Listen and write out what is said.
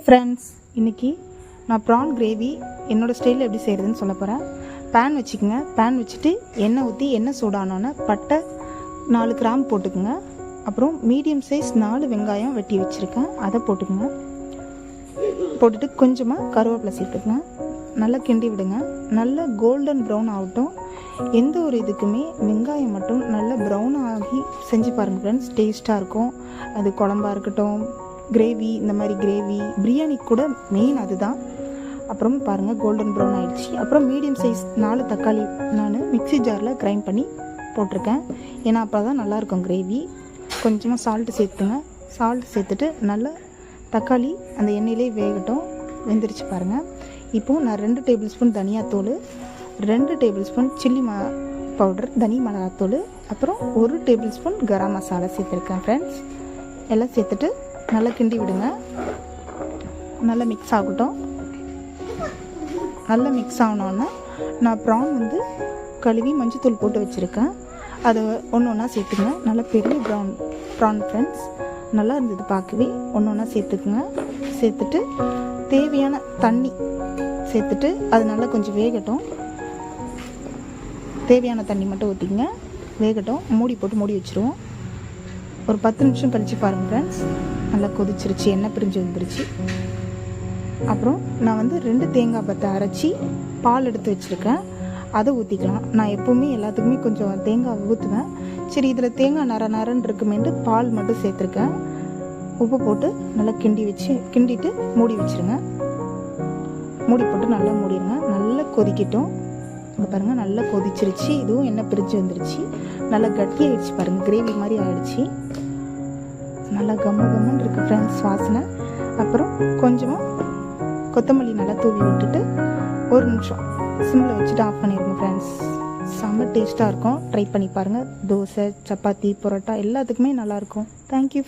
Friends இன்றைக்கி நான் prawn gravy என்னோடய ஸ்டைலில் எப்படி செய்கிறதுன்னு சொல்ல போகிறேன் பேன் வச்சுக்கோங்க. பேன் வச்சுட்டு எண்ணெய் ஊற்றி எண்ணெய் சூடானோன்னே பட்டை நாலு கிராம் போட்டுக்குங்க. அப்புறம் மீடியம் சைஸ் நாலு வெங்காயம் வெட்டி வச்சுருக்கேன். அதை போட்டுக்குங்க. போட்டுட்டு கொஞ்சமாக கருவேப்பிலை சேர்த்துக்குங்க. நல்லா கிண்டி விடுங்க. நல்லா கோல்டன் ப்ரௌன் ஆகட்டும். எந்த ஒரு இதுக்குமே வெங்காயம் மட்டும் நல்லா ப்ரௌன் ஆகி செஞ்சு பாருங்கள் ஃப்ரெண்ட்ஸ் டேஸ்ட்டாக இருக்கும். அது குழம்பாக இருக்கட்டும். கிரேவி இந்த மாதிரி கிரேவி பிரியாணி கூட மெயின் அதுதான். அப்புறம் பாருங்கள் கோல்டன் ப்ரௌன் ஆயிடுச்சு. அப்புறம் மீடியம் சைஸ் நாலு தக்காளி நான் மிக்ஸி ஜாரில் கிரைண்ட் பண்ணி போட்டிருக்கேன். ஏன்னா அப்போ தான் நல்லாயிருக்கும் கிரேவி கொஞ்சமாக சால்ட்டு சேர்த்துங்க. சால்ட் சேர்த்துட்டு நல்லா தக்காளி அந்த எண்ணெயிலே வேகட்டும். வெந்துருச்சு பாருங்கள் இப்போது நான் ரெண்டு டேபிள் ஸ்பூன் தனியாத்தூள் ரெண்டு டேபிள் ஸ்பூன் சில்லி மா பவுடர் தனி மிளகாத்தூள் அப்புறம் ஒரு டேபிள் ஸ்பூன் கரம் மசாலா சேர்த்துருக்கேன் ஃப்ரெண்ட்ஸ் எல்லாம் சேர்த்துட்டு நல்லா கிண்டி விடுங்க. நல்லா மிக்ஸ் ஆகட்டும். நல்லா மிக்ஸ் ஆகணுன்னா நான் ப்ரான் வந்து கழுவி மஞ்சத்தூள் போட்டு வச்சுருக்கேன். அதை ஒன்று ஒன்றா சேர்த்துங்க நல்லா பெரிய ப்ரான் ப்ரான் ஃப்ரெண்ட்ஸ் நல்லா இருந்தது பார்க்கவே. ஒன்று ஒன்றா சேர்த்துக்குங்க. சேர்த்துட்டு தேவையான தண்ணி சேர்த்துட்டு அது நல்லா கொஞ்சம் வேகட்டும். தேவையான தண்ணி மட்டும் ஊற்றிங்க வேகட்டும். மூடி போட்டு மூடி வச்சுருவோம். ஒரு பத்து நிமிஷம் கழித்து பாருங்கள் ஃப்ரெண்ட்ஸ் நல்லா கொதிச்சிருச்சு எண்ணெய் பிரிஞ்சு வந்துருச்சு. அப்புறம் நான் வந்து ரெண்டு தேங்காய் பத்தை அரைச்சி பால் எடுத்து வச்சுருக்கேன். அதை ஊற்றிக்கலாம் நான் எப்போவுமே எல்லாத்துக்குமே கொஞ்சம் தேங்காய் ஊற்றுவேன் சரி இதில் தேங்காய் நர நரன்னு இருக்குமேன்ட்டு பால் மட்டும் சேர்த்துருக்கேன். உப்பு போட்டு நல்லா கிண்டி வச்சு கிண்டிட்டு மூடி வச்சுருங்க. மூடி போட்டு நல்லா மூடிடுங்க நல்லா கொதிக்கட்டும். இங்கே பாருங்கள் நல்லா கொதிச்சிருச்சு. இதுவும் எண்ணெய் பிரிஞ்சு வந்துருச்சு. நல்லா கட்டி ஆயிடுச்சு பாருங்கள் கிரேவி மாதிரி ஆயிடுச்சு. நல்லா கம்ம கம்மன்னு இருக்குது ஃப்ரெண்ட்ஸ் வாசனை. அப்புறம் கொஞ்சமாக கொத்தமல்லி நல்லா தூவி விட்டுட்டு ஒரு நிமிஷம் சிம்மில் வச்சுட்டு ஆஃப் பண்ணிடுங்க ஃப்ரெண்ட்ஸ் செம்ம டேஸ்ட்டாக இருக்கும். ட்ரை பண்ணி பாருங்கள் தோசை சப்பாத்தி பரோட்டா எல்லாத்துக்குமே நல்லாயிருக்கும் தேங்க்யூ